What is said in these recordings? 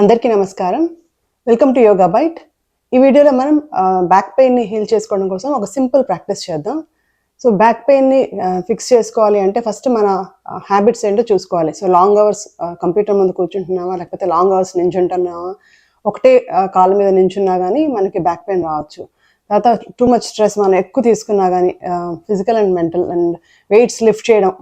అందరికీ నమస్కారం. Welcome to Yoga Bite ఈ వీడియోలో మనం బ్యాక్ పెయిన్ని హీల్ చేసుకోవడం కోసం ఒక సింపుల్ ప్రాక్టీస్ చేద్దాం. సో బ్యాక్ పెయిన్ని ఫిక్స్ చేసుకోవాలి అంటే ఫస్ట్ మన హ్యాబిట్స్ ఏంటో చూసుకోవాలి. సో లాంగ్ అవర్స్ కంప్యూటర్ ముందు కూర్చుంటున్నామా లేకపోతే లాంగ్ అవర్స్ నించుంటున్నామా ఒకటే కాలు కాళ్ళ మీద నించున్నా కానీ మనకి బ్యాక్ పెయిన్ రావచ్చు. తర్వాత టూ మచ్ స్ట్రెస్ మనం ఎక్కువ తీసుకున్నా కానీ physical and mental and weights lift చేయడం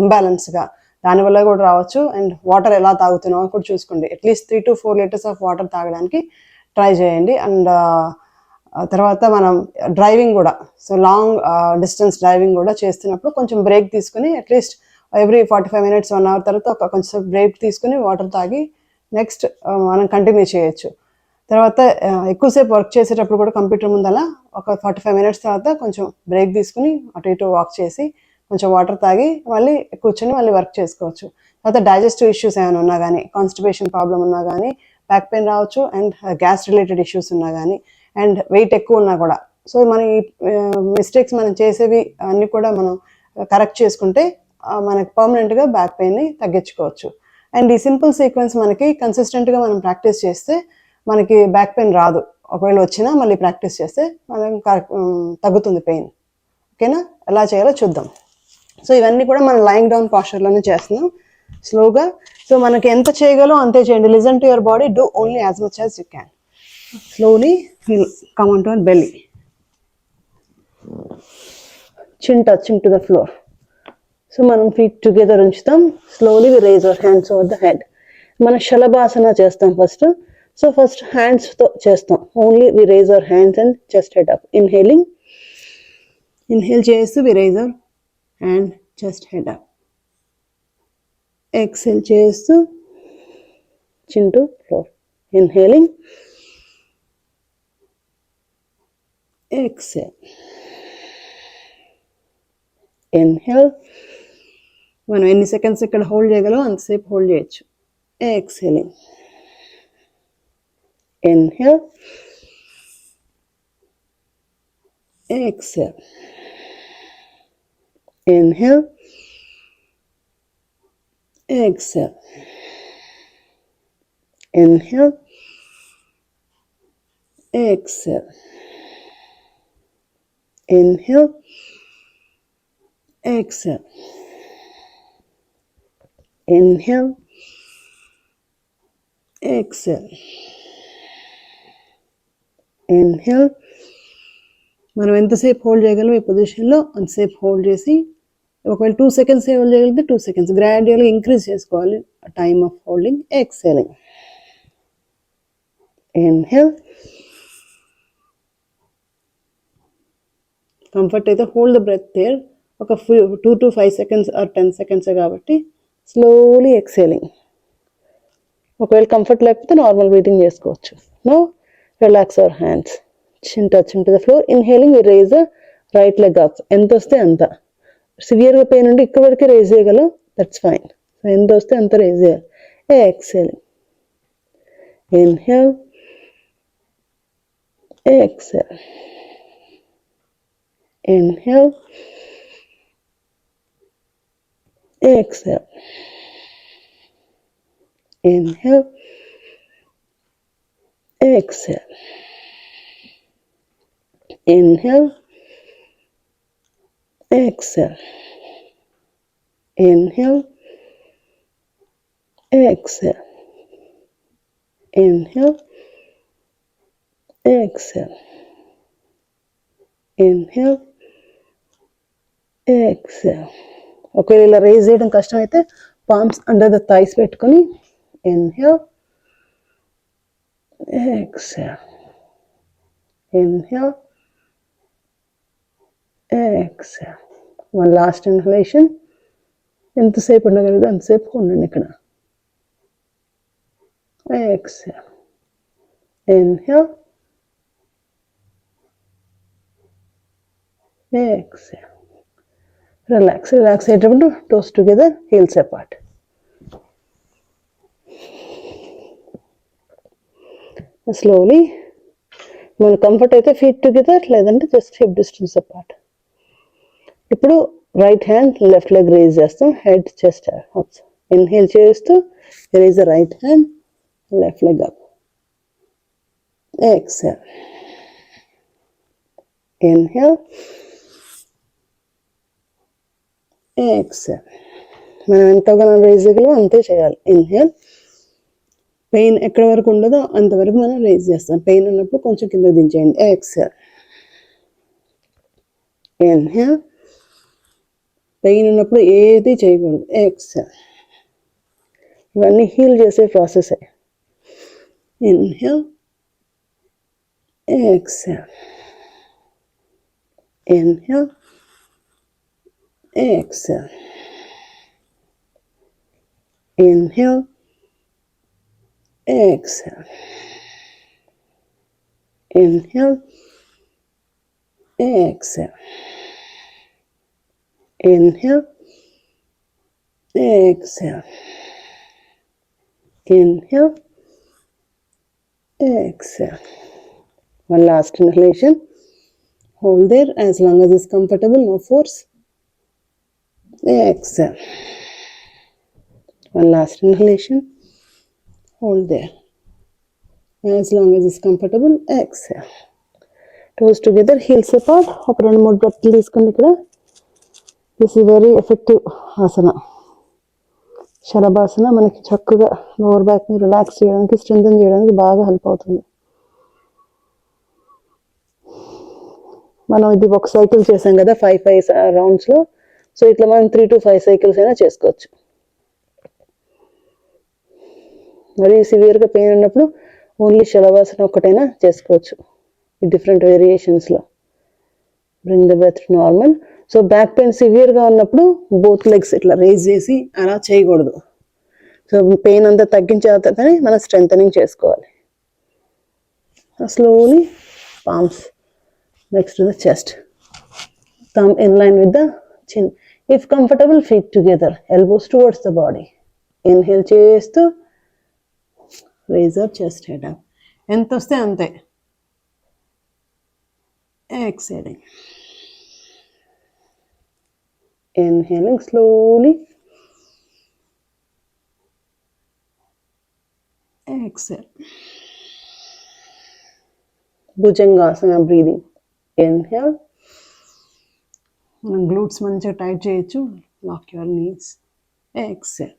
ఇంబ్యాలెన్స్గా దానివల్ల కూడా రావచ్చు. అండ్ వాటర్ ఎలా తాగుతున్నామో కూడా చూసుకోండి. At least three two four litres of water తాగడానికి ట్రై చేయండి. అండ్ uh, uh, తర్వాత మనం డ్రైవింగ్ కూడా సో లాంగ్ డిస్టెన్స్ డ్రైవింగ్ కూడా చేస్తున్నప్పుడు కొంచెం బ్రేక్ తీసుకుని at least every forty five minutes one hour తర్వాత ఒక కొంచెం బ్రేక్ తీసుకుని వాటర్ తాగి నెక్స్ట్ uh, మనం కంటిన్యూ చేయొచ్చు. తర్వాత ఎక్కువసేపు వర్క్ చేసేటప్పుడు కూడా కంప్యూటర్ ముందల ఒక ఫార్టీ ఫైవ్ మినిట్స్ తర్వాత కొంచెం బ్రేక్ తీసుకుని అటు ఇటు వాక్ చేసి కొంచెం వాటర్ తాగి మళ్ళీ కూర్చొని మళ్ళీ వర్క్ చేసుకోవచ్చు. తర్వాత డైజెస్టివ్ ఇష్యూస్ ఏమైనా ఉన్నా కానీ కాన్స్టిపేషన్ ప్రాబ్లం ఉన్నా కానీ బ్యాక్ పెయిన్ రావచ్చు అండ్ గ్యాస్ రిలేటెడ్ ఇష్యూస్ ఉన్నా కానీ అండ్ వెయిట్ ఎక్కువ ఉన్నా కూడా. సో మనం ఈ మిస్టేక్స్ మనం చేసేవి అన్నీ కూడా మనం కరెక్ట్ చేసుకుంటే మనకు పర్మనెంట్గా బ్యాక్ పెయిన్ని తగ్గించుకోవచ్చు. అండ్ ఈ సింపుల్ సీక్వెన్స్ మనకి కన్సిస్టెంట్గా మనం ప్రాక్టీస్ చేస్తే మనకి బ్యాక్ పెయిన్ రాదు. ఒకవేళ వచ్చినా మళ్ళీ ప్రాక్టీస్ చేస్తే మనం కరెక్ట్ తగ్గుతుంది పెయిన్. ఓకేనా? ఎలా చేయాలో చూద్దాం. సో ఇవన్నీ కూడా మనం లైంగ్ డౌన్ పాస్చర్లోనే చేస్తున్నాం. స్లోగా సో మనకి ఎంత చేయగలో అంతే చేయండి. Listen to your body do only as much as you can slowly come on to our belly chin touching to the floor so మనం ఫీట్ టుగెదర్ ఉంచుతాం. Slowly we raise our hands over the head మనం శలభాసన చేస్తాం first so first హ్యాండ్స్తో చేస్తాం. Only we raise our hands and chest head up inhaling inhale చేస్తూ we raise our and just head up exhale చేస్తూ chin to floor inhaling exhale inhale మనం ఎన్ని seconds ఇక్కడ hold చేయగలం అంతసేపు హోల్డ్ చేయొచ్చు. Exhaling inhale exhale Inhale. Exhale. Inhale. Exhale. Inhale. Exhale. Inhale. Exhale. Inhale మనం ఎంతసేపు హోల్డ్ చేయగలం ఈ పొజిషన్లో అంతసేపు హోల్డ్ చేసి ఒకవేళ టూ సెకండ్స్ హోల్డ్ చేయగలిగితే టూ సెకండ్స్ గ్రాడ్యువల్గా ఇంక్రీజ్ చేసుకోవాలి time of holding exhaling inhale comfort అయితే హోల్డ్ ద బ్రెత్ దేర్ ఒక two to five seconds or ten seconds కాబట్టి స్లోలీ ఎక్సేలింగ్ ఒకవేళ కంఫర్ట్ లేకపోతే నార్మల్ బ్రీతింగ్ చేసుకోవచ్చు. No relax our hands chin touch to the floor inhaling we raise right leg up ఎంత వస్తే అంత సివియర్గా pain ఉంటే ఇక్కడ వరకే రేజ్ చేయగలం దట్స్ ఫైన్ సో ఎంత వస్తే అంత రేజ్ చేయాలి exhaling inhale exhale. Inhale. Exhale. Inhale. Exhale. Inhale. Exhale. Inhale. Exhale. Inhale. Exhale. Inhale. Exhale. ఒకవేళ ఇలా రేజ్ చేయడం కష్టం అయితే పామ్స్ అండర్ ద థైస్ పెట్టుకొని inhale exhale inhale exhale one last inhalation ఎంతసేపు ఉండగలదు? అంతసేపు ఉండండి ఇక్కడ. Exhale inhale exhale relax relax అయ్యేటప్పుడు toes together heels apart slowly మన కంఫర్ట్ అయితే ఫీట్ టుగెదర్ లేదంటే జస్ట్ హిప్ డిస్టెన్స్ అపార్ట్ ఇప్పుడు right hand left leg raise చేస్తాం హెడ్ చెస్ట్ ఇన్హేల్ చేస్తూ raise the right hand left leg up exhale inhale exhale మనం ఎంతగానో raise చేయగలమో అంతే చేయాలి. ఇన్హేల్ పెయిన్ ఎక్కడి వరకు ఉండదో అంతవరకు మనం రేజ్ చేస్తాం. పెయిన్ ఉన్నప్పుడు కొంచెం కింద దించేయండి. ఎక్సెల్ ఇన్హేల్ పెయిన్ ఉన్నప్పుడు ఏది చేయకూడదు ఎక్సెల్ ఇవన్నీ హీల్ చేసే process inhale exhale inhale exhale. Inhale, exhale. Inhale, exhale. Inhale, exhale. Inhale, exhale. One last inhalation. Hold there as long as it's comfortable, no force. Exhale. One last inhalation. Hold there. As long as it's comfortable, exhale. Toes together, heels apart. ఒక రెండు మూడు బ్రెత్లు తీసుకోండి ఇక్కడ this ఈ very effective asana శరభాసన మనకి చక్కగా lower బ్యాక్ని relax చేయడానికి స్ట్రెంథన్ చేయడానికి బాగా హెల్ప్ అవుతుంది మనం ఇది ఒక సైకిల్ చేసాం కదా ఫైవ్ ఫైవ్ రౌండ్స్లో సో ఇట్లా మనం త్రీ టు ఫైవ్ సైకిల్స్ అయినా చేసుకోవచ్చు మరి సివియర్గా పెయిన్ ఉన్నప్పుడు ఓన్లీ శలవాసన ఒక్కటైనా చేసుకోవచ్చు ఈ different వేరియేషన్స్లో bring the breath normal so back pain సివియర్గా ఉన్నప్పుడు బోత్ లెగ్స్ ఇట్లా రేజ్ చేసి అలా చేయకూడదు. సో పెయిన్ అంతా తగ్గించే మనం స్ట్రెంగ్ చేసుకోవాలి. Slowly palms next the chest thumb in line with the chin if comfortable feet together elbows towards the body inhale చేస్తూ రేజర్ చెస్ట్ హెడ్ ఎంత వస్తే అంతే. Exhaling Inhaling slowly. Exhale. Bhujangasana breathing. Inhale. మనం glutes మంచిగా tight చేయొచ్చు lock your knees exhale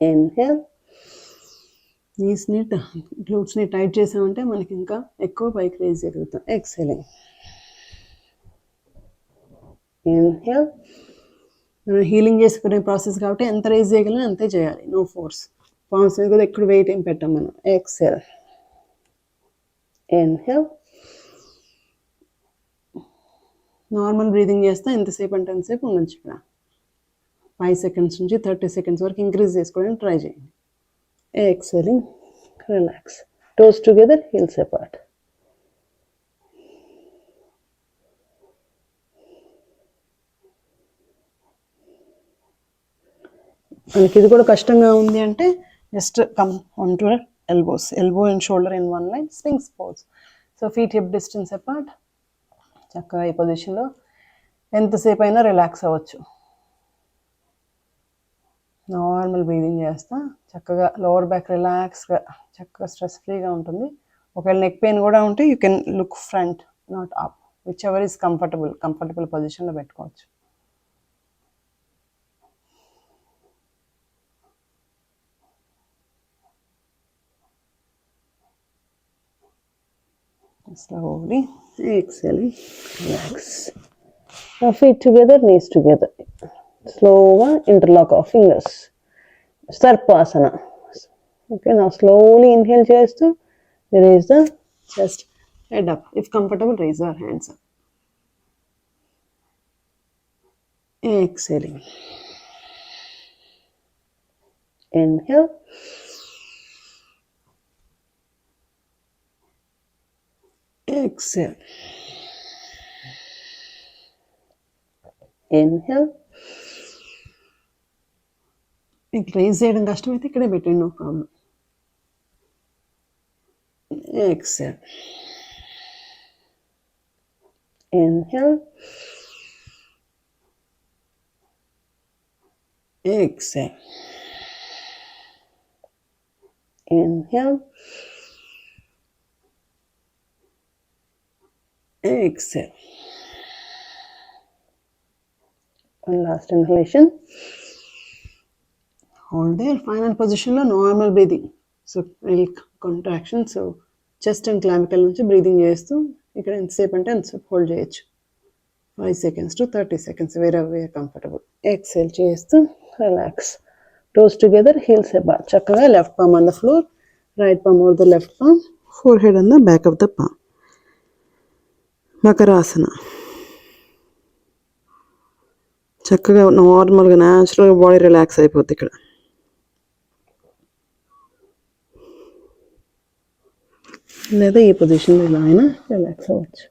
inhale నీస్ని గ్లూట్స్ని tight చేసామంటే మనకి ఇంకా ఎక్కువ పైకి రేజ్ జరుగుతాం ఎక్సెలింగ్ ఇన్హేల్ మనం హీలింగ్ చేసుకునే ప్రాసెస్ కాబట్టి ఎంత రేజ్ చేయగలం అంతే చేయాలి. నో ఫోర్స్ పాన్స్ మీద కూడా ఎక్కువ వెయిట్ ఏం పెట్టాం మనం. ఎక్సెల్ ఇన్హేల్ నార్మల్ బ్రీదింగ్ చేస్తే ఎంతసేపు అంటే ఎంతసేపు ఉండొచ్చు ఇక్కడ. ఫైవ్ సెకండ్స్ నుంచి థర్టీ సెకండ్స్ వరకు ఇంక్రీజ్ చేసుకోవడానికి ట్రై చేయండి. Exhaling relax toes together heels apart మనకి ఇది కూడా కష్టంగా ఉంది అంటే just come on to elbows elbow and shoulder in one line sphinx pose so feet hip distance apart చక్కగా ఈ పొజిషన్లో ఎంతసేపు అయినా రిలాక్స్ అవ్వచ్చు. నార్మల్ బ్రీదింగ్ చేస్తా. చక్కగా లోవర్ బ్యాక్ రిలాక్స్గా చక్కగా స్ట్రెస్ ఫ్రీగా ఉంటుంది. ఒకవేళ నెక్ పెయిన్ కూడా ఉంటే you can look front not up whichever is comfortable comfortable పొజిషన్లో పెట్టుకోవచ్చు. slowly exhaling relax. Now feet together knees together. Slow interlock our fingers. Sarpasana okay now slowly inhale chest. Raise the chest. Head up. If comfortable raise your hands up. Exhaling. Inhale. exhale. Inhale. Increase the engaged with the between no problem. Exhale. Inhale. Exhale. Inhale. Exhale. And last inhalation. Hold there. Final position లో normal breathing. So reel contraction so chest and clavicle నుంచి breathing చేస్తూ ఇక్కడ ఎంతసేపు అంటే అంతసేపు hold చేయొచ్చు five seconds to thirty seconds వేరే వేరే కంఫర్టబుల్ ఎక్సెల్ చేస్తూ రిలాక్స్ టోస్ టుగెదర్ హీల్స్ ఎబా చక్కగా left palm on the floor right palm over the left palm forehead on the back of the palm Makarasana చక్కగా నార్మల్గా న్యాచురల్గా body relax అయిపోద్ది ఇక్కడ. లేదా ఈ పొజిషన్లో ఇలా అయినా రిలాక్స్ అవ్వచ్చు.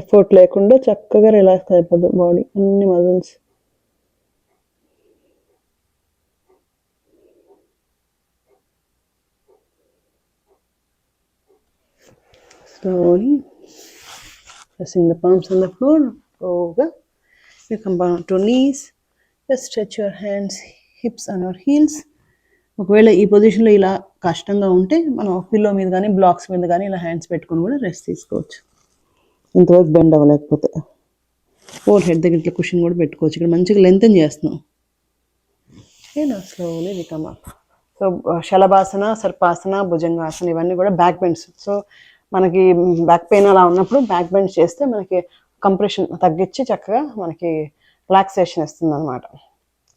ఎఫర్ట్ లేకుండా చక్కగా రిలాక్స్ అయిపోద్ది బాడీ అన్ని muscles. Slowly pressing the palms on the floor. Yoga. You come down to knees. Just stretch your hands hips on your heels. ఒకవేళ ఈ పొజిషన్లో ఇలా కష్టంగా ఉంటే మనం పిల్లో మీద కానీ బ్లాక్స్ మీద కానీ ఇలా హ్యాండ్స్ పెట్టుకొని కూడా రెస్ట్ తీసుకోవచ్చు. ఇంతవరకు బెండ్ అవ్వలేకపోతే. ఫోర్ హెడ్ దగ్గర ఇట్లా కుషన్ కూడా పెట్టుకోవచ్చు. ఇక్కడ మంచిగా లెంతన్ చేస్తున్నాం. ఓకేనా slowly we come up so Shalabhasana Sarpasana Bhujangasana ఇవన్నీ కూడా బ్యాక్ బెండ్స్ సో మనకి బ్యాక్ పెయిన్ అలా ఉన్నప్పుడు బ్యాక్ బెండ్స్ చేస్తే మనకి కంప్రెషన్ తగ్గించి చక్కగా మనకి రిలాక్సేషన్ ఇస్తుంది అనమాట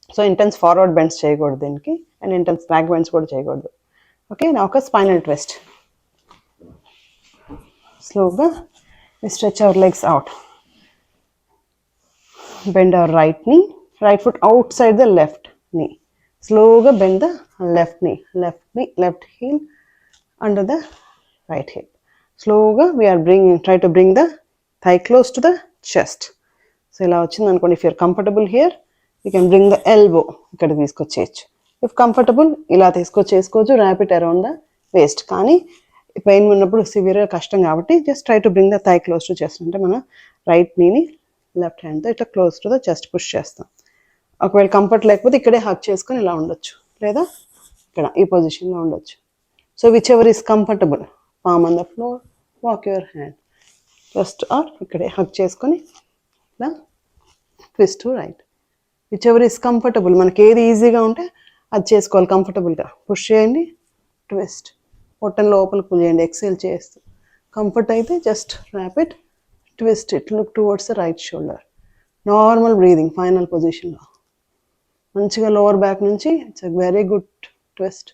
సో ఇంటెన్స్ ఫార్వర్డ్ బెండ్స్ చేయకూడదు దీనికి అండ్ ఇంటెన్స్ బ్యాక్ బెండ్స్ కూడా చేయకూడదు. ఓకే నా ఒక స్పైనల్ ట్విస్ట్ స్లోగా stretch our legs out bend our right knee right foot outside the left knee స్లోగా bend the left knee left knee left heel under the right heel స్లోగా we are bring try to bring the thigh close to the chest so ఇలా వచ్చింది అనుకోండి. If you're comfortable here you can bring the elbow ఇక్కడ తీసుకొచ్చేయచ్చు. If comfortable ఇలా తీసుకొచ్చేసుకోవచ్చు wrap it around the waist కానీ pain ఉన్నప్పుడు సివియర్గా కష్టం కాబట్టి just try to bring the thigh close to chest అంటే మన రైట్ నీని లెఫ్ట్ హ్యాండ్తో ఇట్లా close to the chest push చేస్తాం. ఒకవేళ కంఫర్ట్ లేకపోతే ఇక్కడే హక్ చేసుకొని ఇలా ఉండొచ్చు. లేదా ఇక్కడ ఈ పొజిషన్లో ఉండొచ్చు. So whichever is comfortable palm on the floor walk your hand just or ఇక్కడే హక్ చేసుకొని ఇలా twist to right whichever is comfortable మనకి ఏది ఈజీగా ఉంటే అది చేసుకోవాలి కంఫర్టబుల్గా పుష్ చేయండి ట్విస్ట్ పొట్టని లోపల పుల్ చేయండి ఎక్సెల్ చేస్తూ. కంఫర్ట్ అయితే just wrap it twist it look towards the right shoulder normal breathing final పొజిషన్లో మంచిగా లోవర్ బ్యాక్ నుంచి it's very good twist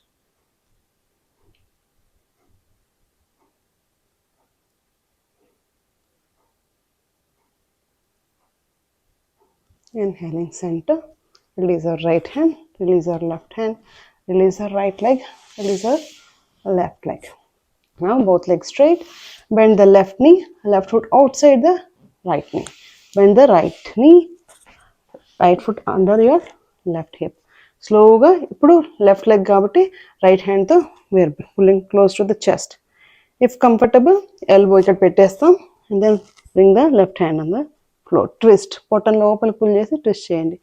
Inhaling center. Release our right hand. Release our left hand. Release our right leg. Release our left leg. Now both legs straight. Bend the left knee. Left foot outside the right knee. Bend the right knee. Right foot under your left hip. స్లోగా ఇప్పుడు left leg కాబట్టి right హ్యాండ్తో we're pulling close to the chest if comfortable elbow ఇక్కడ పెట్టేస్తాం and then bring the left hand on the floor twist పొట్టం లోపల pull చేసి twist చేయండి.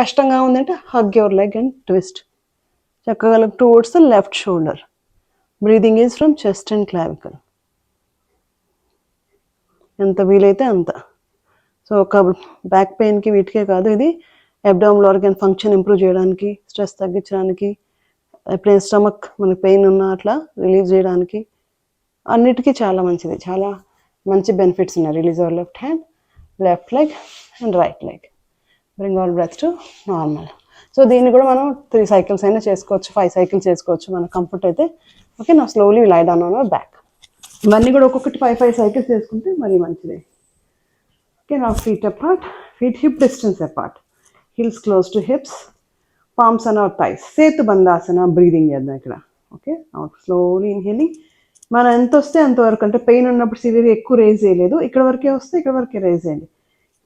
కష్టంగా ఉందంటే hug your leg and twist చక్కగా towards the left shoulder breathing is from chest and clavicle ఎంత వీలైతే అంత. సో ఒక బ్యాక్ పెయిన్కి వీటికే కాదు ఇది అబ్డామినల్ ఆర్గాన్ ఫంక్షన్ ఇంప్రూవ్ చేయడానికి స్ట్రెస్ తగ్గించడానికి ఎప్పుడైనా స్టమక్ మనకి పెయిన్ ఉన్నా అట్లా రిలీజ్ చేయడానికి అన్నిటికీ చాలా మంచిది. చాలా మంచి బెనిఫిట్స్ ఉన్నాయి. Release our left hand left leg and right leg bring all breath to normal so దీన్ని కూడా మనం త్రీ సైకిల్స్ అయినా చేసుకోవచ్చు ఫైవ్ సైకిల్స్ చేసుకోవచ్చు మన కంఫర్ట్ అయితే. ఓకే నా slowly laid on on back ఇవన్నీ కూడా ఒక్కొక్కటి ఫైవ్ ఫైవ్ సైకిల్స్ చేసుకుంటే మరీ మంచిది. ఓకే నా feet apart feet hip distance apart heels close to hips palms on our thighs Setu Bandhasana breathing చేద్దాం ఇక్కడ. ఓకే స్లోలీ ఇన్హేలింగ్ మనం ఎంత వస్తే అంతవరకు అంటే పెయిన్ ఉన్నప్పుడు సివియర్ ఎక్కువ రేజ్ చేయలేదు. ఇక్కడ వరకే వస్తే ఇక్కడ వరకే రేజ్ చేయండి.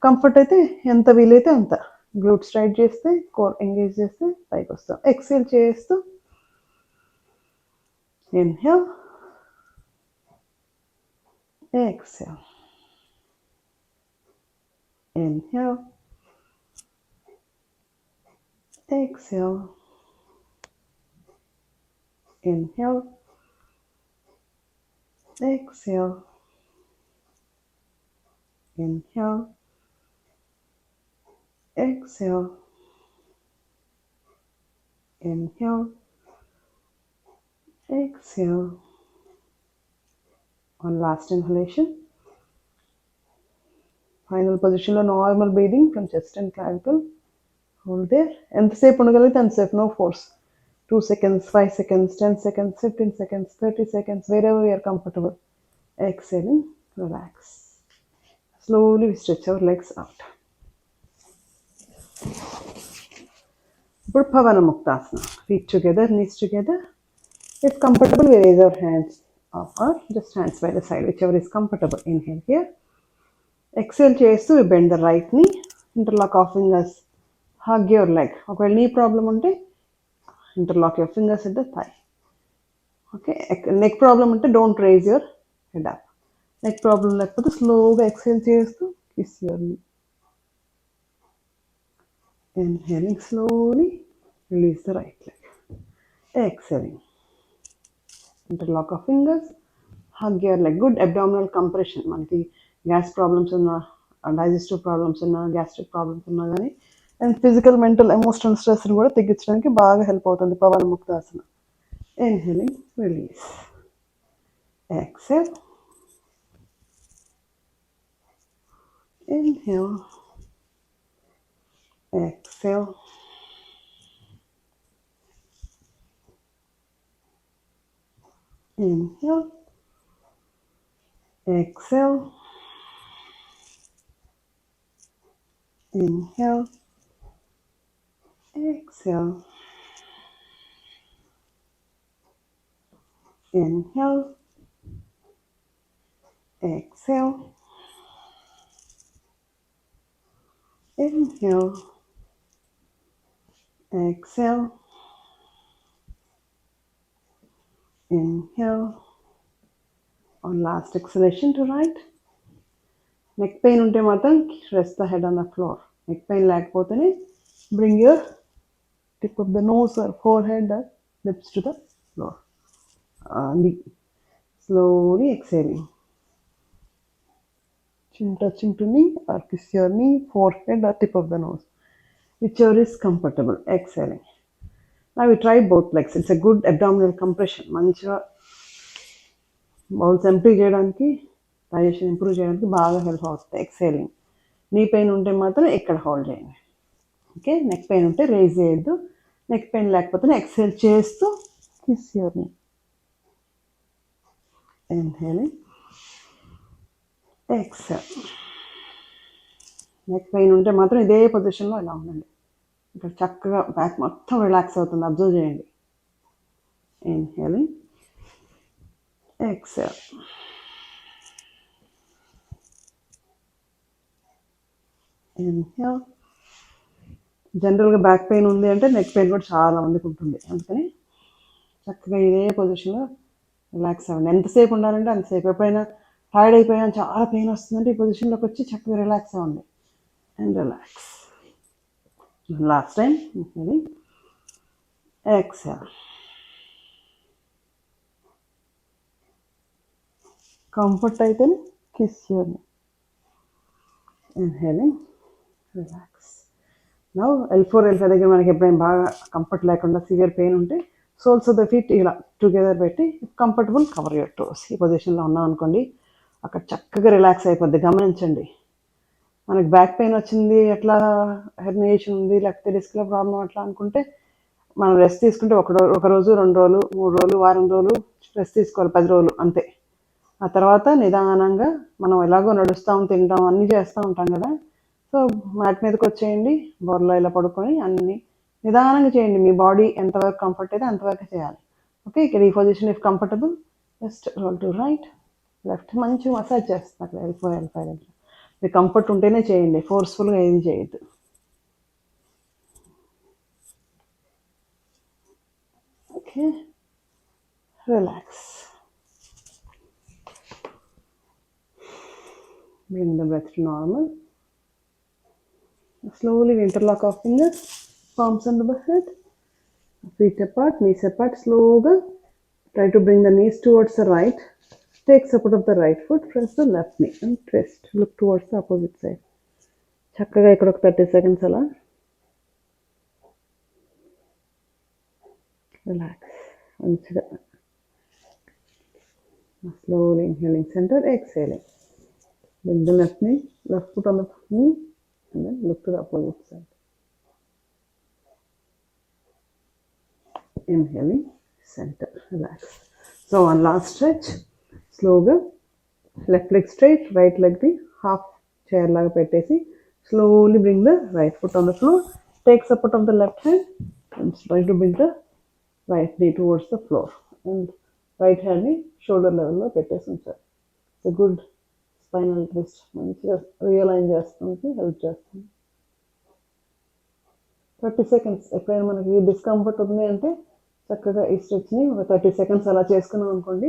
కంఫర్ట్ అయితే ఎంత వీలైతే అంత. గ్లూట్ స్ట్రైట్ చేస్తే కోర్ ఎంగేజ్ చేస్తే పైకి వస్తాం. ఎక్సేల్ చేస్తూ inhale exhale. Inhale. Exhale. Inhale. Exhale. Inhale. Exhale. Inhale. Exhale. On last inhalation. Final position on normal breathing from chest and clavicle. Hold there. And the same, and safe, no force. Two seconds five seconds ten seconds fifteen seconds thirty seconds where you are comfortable exhaling relax slowly we stretch our legs out ఇప్పుడు Pavana Muktasana feet together knees together if comfortable raise our hands of hands just hands by the side whichever is comfortable in inhale here. Exhale చేస్తూ bend the రైట్ని interlock of fingers hug your leg ఒకవేళ knee problem ఉంటే interlock your fingers at the thigh okay neck problem అంటే don't raise your head up neck problem లేకపోతే స్లోగా exchange చేస్తూ kiss your knee inhaling slowly release the right leg exhaling interlock of fingers hug your leg good abdominal compression మనకి gas problems ఉన్న digestive problems ఉన్నా gastric problems ఉన్నా కానీ and physical mental emotional స్ట్రెస్ని కూడా తగ్గించడానికి బాగా హెల్ప్ అవుతుంది Pavan Muktasana. Inhaling release exhale inhale. Exhale. Inhale. Exhale. Inhale. exhale inhale exhale Inhale. Exhale. Inhale. On last exhalation to right. Neck pain ఉంటే మాత్రం rest the head on the floor neck pain లేకపోతేనే bring your tip of the nose or forehead lips to the floor slowly exhaling chin touching to knee or kiss your knee, forehead or tip of the nose, whichever is comfortable. Exhaling. Now we try both legs. It's a good abdominal compression. మంచిగా bowels empty చేయడానికి digestion improve చేయడానికి బాగా help అవుతుంది exhaling knee pain ఉంటే మాత్రం ఇక్కడ hold చేయండి okay? Neck pain ఉంటే రేజ్ చేయొద్దు. నెక్ పెయిన్ లేకపోతే ఎక్సేల్ చేస్తూ kiss your knee inhaling exhale neck pain ఉంటే మాత్రం ఇదే పొజిషన్లో ఇలా ఉండండి. ఇక్కడ చక్కగా బ్యాక్ మొత్తం రిలాక్స్ అవుతుంది. అబ్జర్వ్ చేయండి. ఇన్హేలింగ్ ఎక్సెల్ ఇన్హేల్ జనరల్గా బ్యాక్ పెయిన్ ఉంది అంటే నెక్ పెయిన్ కూడా చాలా మందికి ఉంటుంది. అందుకని చక్కగా ఇదే పొజిషన్లో రిలాక్స్ అవ్వండి. ఎంతసేపు ఉండాలంటే అంతసేపు. ఎప్పుడైనా టైర్డ్ అయిపోయినా చాలా పెయిన్ వస్తుందంటే ఈ పొజిషన్లోకి వచ్చి చక్కగా రిలాక్స్ అవ్వండి. అండ్ రిలాక్స్ లాస్ట్ టైం ఇది ఎక్సెల్ కంఫర్ట్ అయితే kiss your inhaling relax now L four L five దగ్గర మనకి ఎప్పుడైనా బాగా కంఫర్ట్ లేకుండా సివియర్ పెయిన్ ఉంటే సోల్స్ ఆఫ్ ద ఫీట్ ఇలా టుగెదర్ పెట్టి కంఫర్టబుల్ కవర్ యూర్ టోస్ ఈ పొజిషన్లో ఉన్నాం అనుకోండి అక్కడ చక్కగా రిలాక్స్ అయిపోద్ది. గమనించండి. మనకి బ్యాక్ పెయిన్ వచ్చింది ఎట్లా హెర్నియేషన్ ఉంది లేకపోతే డిస్క్లో ప్రాబ్లం అట్లా అనుకుంటే మనం రెస్ట్ తీసుకుంటే ఒక రోజు ఒక రోజు రెండు రోజులు మూడు రోజులు వారం రోజులు రెస్ట్ తీసుకోవాలి పది రోజులు అంతే. ఆ తర్వాత నిదానంగా మనం ఎలాగో నడుస్తాం తింటాం అన్నీ చేస్తూ ఉంటాం కదా సో మ్యాట్ మీదకి వచ్చేయండి బొర్రలో ఇలా పడుకొని అన్ని నిదానంగా చేయండి. మీ బాడీ ఎంతవరకు కంఫర్ట్ అయితే అంతవరకు చేయాలి. ఓకే ఇక్కడ ఈ position if comfortable just roll to right left మంచి మసాజ్ చేస్తుంది అక్కడ వెళ్ళిపోయి వెళ్ళిపోయి దగ్గర మీకు కంఫర్ట్ ఉంటేనే చేయండి ఫోర్స్ఫుల్గా ఏది చేయొద్దు. Okay relax bring the best normal slowly we interlock our fingers palms under the head feet apart knees apart slowగా Try to bring the knees towards the right. Take support of the right foot, press the left knee and twist. Look towards the opposite side. చక్కగా ఇక్కడ ఒక thirty seconds అలా relax మంచిగా slowly inhaling centre exhaling bring the left knee left foot on the knee and then look to the opposite side inhaling center relax. So one last stretch స్లోగా left leg straight right లెగ్ని half chair లాగా పెట్టేసి slowly bring the right foot on the floor take support of the left hand and try to bring the right knee towards the floor and right హ్యాండ్ని shoulder లెవెల్లో పెట్టేసి ఉంచారు it's good spinal twist మంచిగా realign చేస్తుంది help చేస్తుంది. Thirty seconds ఎప్పుడైనా మనకి discomfort ఉంది అంటే చక్కగా ఈ స్ట్రెచ్ని ఒక థర్టీ సెకండ్స్ అలా చేసుకున్నాం అనుకోండి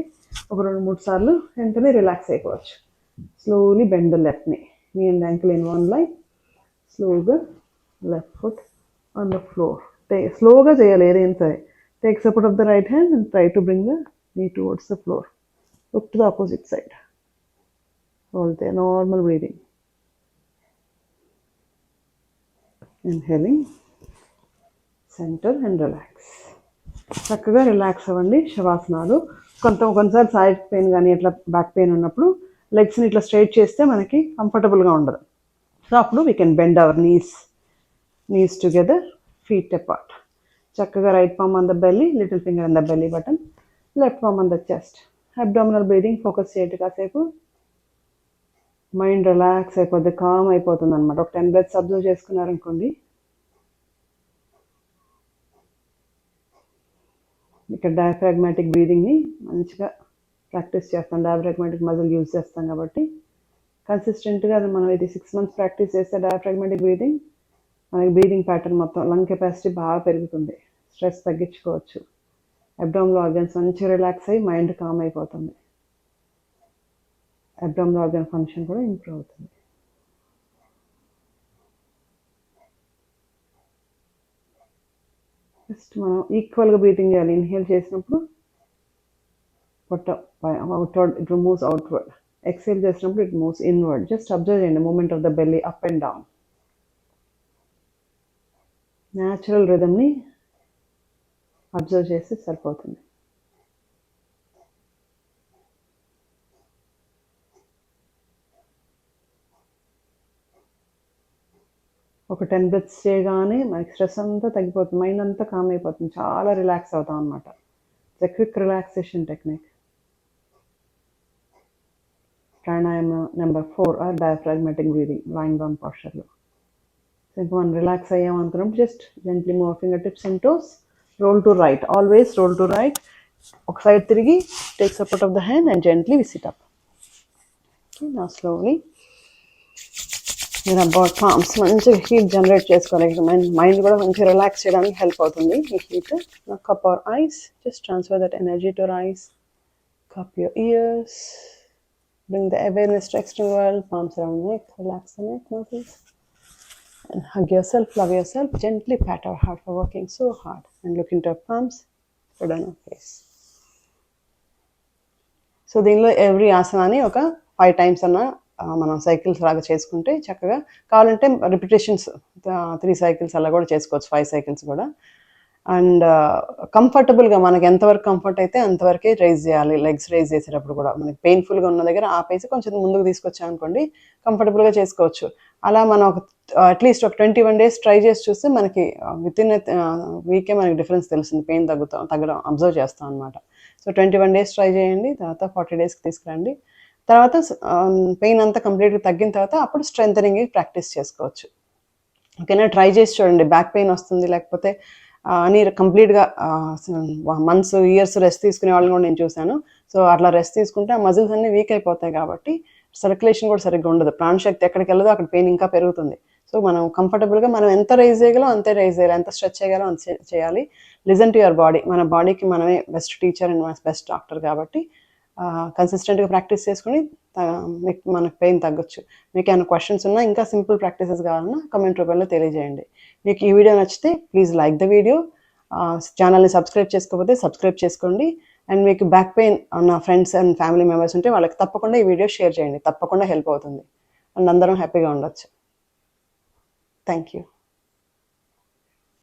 ఒక రెండు మూడు సార్లు వెంటనే రిలాక్స్ అయిపోవచ్చు. స్లోలీ బెండ్ లెఫ్ట్ని మీ and ankle in one line స్లోగా left foot on the floor టే స్లోగా చేయాలి ఏదైనా సరే. Take support of the right hand and try to bring the knee towards the floor look to the opposite side Hold there, normal breathing. Inhaling, center and relax. చక్కగా relax అవ్వండి శవాసనాలు. కొంత కొన్నిసార్లు సైడ్ పెయిన్ కానీ ఇట్లా back pain ఉన్నప్పుడు లెగ్స్ని ఇట్లా straight చేస్తే మనకి కంఫర్టబుల్గా ఉండదు. సో అప్పుడు we can bend our knees knees together feet apart చక్కగా right palm on the belly little finger on the belly button left palm on the chest abdominal breathing focus చేయండి కాసేపు. మైండ్ రిలాక్స్ అయిపోద్ది calm అయిపోతుంది అనమాట ఒక ten breaths observe చేసుకున్నారనుకోండి. ఇక్కడ diaphragmatic బ్రీదింగ్ని మంచిగా ప్రాక్టీస్ చేస్తాం. డయాఫ్రాగ్మాటిక్ మజిల్ యూజ్ చేస్తాం కాబట్టి. కన్సిస్టెంట్గా అది మనం ఇది సిక్స్ మంత్స్ ప్రాక్టీస్ చేస్తే డయాఫ్రాగ్మాటిక్ బ్రీదింగ్ మనకి బ్రీదింగ్ ప్యాటర్న్ మొత్తం లంగ్ కెపాసిటీ బాగా పెరుగుతుంది. స్ట్రెస్ తగ్గించుకోవచ్చు. అబ్డోమ్లో ఆర్గన్స్ మంచిగా రిలాక్స్ అయ్యి మైండ్ కామ్ అయిపోతుంది. అబ్డామినల్ ఆర్గన్ ఫంక్షన్ కూడా ఇంప్రూవ్ అవుతుంది. జస్ట్ మనం ఈక్వల్గా బ్రీతింగ్ చేయాలి. ఇన్హేల్ చేసినప్పుడు పొట్ట outward it moves outward exhale చేసినప్పుడు it moves inward just observe చేయండి. Movement of the belly up and down natural రిథమ్ని observe చేస్తే సరిపోతుంది. ఒక టెన్ బ్రెత్స్ చేయగానే మనకి స్ట్రెస్ అంతా తగ్గిపోతుంది మైండ్ అంతా కామ్ అయిపోతుంది. చాలా రిలాక్స్ అవుతాం అనమాట ఇట్స్ క్విక్ రిలాక్సేషన్ టెక్నిక్ ప్రాణాయామం number four or diaphragmatic breathing long down పాస్చర్లో so ఇంకా మనం రిలాక్స్ అయ్యాం అనుకున్నప్పుడు just gently move finger tips and toes roll to right always roll to right ఒక సైడ్ తిరిగి take support of the hand and gently visit up నా slowly మీరు about palms మంచిగా heat generate చేసుకోవాలి. మైండ్ మైండ్ కూడా మంచిగా relax చేయడానికి help అవుతుంది. ఈ heat cup our eyes just transfer that energy to eyes cup your ears bring the awareness to external world forms around neck relax the neck muscles and hug yourself, love yourself, gently pat our heart for working so hard. And look into our palms, put on our face. So దీనిలో every ఆసనాన్ని ఒక five times అన్న మనం cycles లాగా చేసుకుంటే చక్కగా కావాలంటే repetitions three cycles అలా కూడా చేసుకోవచ్చు ఫైవ్ సైకిల్స్ కూడా. అండ్ కంఫర్టబుల్గా మనకి ఎంతవరకు కంఫర్ట్ అయితే అంతవరకే రైజ్ చేయాలి లెగ్స్ రైజ్ చేసేటప్పుడు కూడా. మనకి పెయిన్ఫుల్గా ఉన్న దగ్గర ఆపేసి కొంచెం ముందుకు తీసుకొచ్చామనుకోండి కంఫర్టబుల్గా చేసుకోవచ్చు. అలా మనం ఒక అట్లీస్ట్ ఒక ట్వంటీ వన్ డేస్ ట్రై చేసి చూస్తే మనకి విత్ ఇన్ వీకే మనకి డిఫరెన్స్ తెలుస్తుంది. పెయిన్ తగ్గుతాం తగ్గడం అబ్జర్వ్ చేస్తాం అనమాట so twenty one days try చేయండి తర్వాత ఫార్టీ డేస్కి తీసుకురండి. తర్వాత పెయిన్ అంతా కంప్లీట్గా తగ్గిన తర్వాత అప్పుడు స్ట్రెంగ్ ప్రాక్టీస్ చేసుకోవచ్చు. ఓకేనా? ట్రై చేసి చూడండి. బ్యాక్ పెయిన్ వస్తుంది లేకపోతే అని కంప్లీట్గా మంత్స్ ఇయర్స్ రెస్ట్ తీసుకునే వాళ్ళని కూడా నేను చూశాను. సో అట్లా రెస్ట్ తీసుకుంటే ఆ మజిల్స్ అన్నీ వీక్ అయిపోతాయి కాబట్టి సర్క్యులేషన్ కూడా సరిగ్గా ఉండదు. ప్రాణశక్తి ఎక్కడికి వెళ్ళదో అక్కడ పెయిన్ ఇంకా పెరుగుతుంది. సో మనం కంఫర్టబుల్గా మనం ఎంత రైజ్ చేయగలం అంతే రైజ్ చేయాలి. ఎంత స్ట్రెచ్ చేయగలం అంత చేయాలి. Listen to your body. మన బాడీకి మనమే best teacher and best doctor కాబట్టి కన్సిస్టెంట్గా ప్రాక్టీస్ చేసుకుని త- మీకు మనకు పెయిన్ తగ్గొచ్చు. మీకు ఏమైనా క్వశ్చన్స్ ఉన్నా ఇంకా సింపుల్ ప్రాక్టీసెస్ కావాలన్నా కమెంట్ రూపంలో తెలియజేయండి. మీకు ఈ వీడియో నచ్చితే ప్లీజ్ లైక్ ద వీడియో ఛానల్ని సబ్స్క్రైబ్ చేసుకోకపోతే సబ్స్క్రైబ్ చేసుకోండి. అండ్ మీకు బ్యాక్ పెయిన్ ఉన్న ఫ్రెండ్స్ అండ్ ఫ్యామిలీ మెంబర్స్ ఉంటే వాళ్ళకి తప్పకుండా ఈ వీడియో షేర్ చేయండి. తప్పకుండా హెల్ప్ అవుతుంది. అండ్ అందరం హ్యాపీగా ఉండొచ్చు. Thank you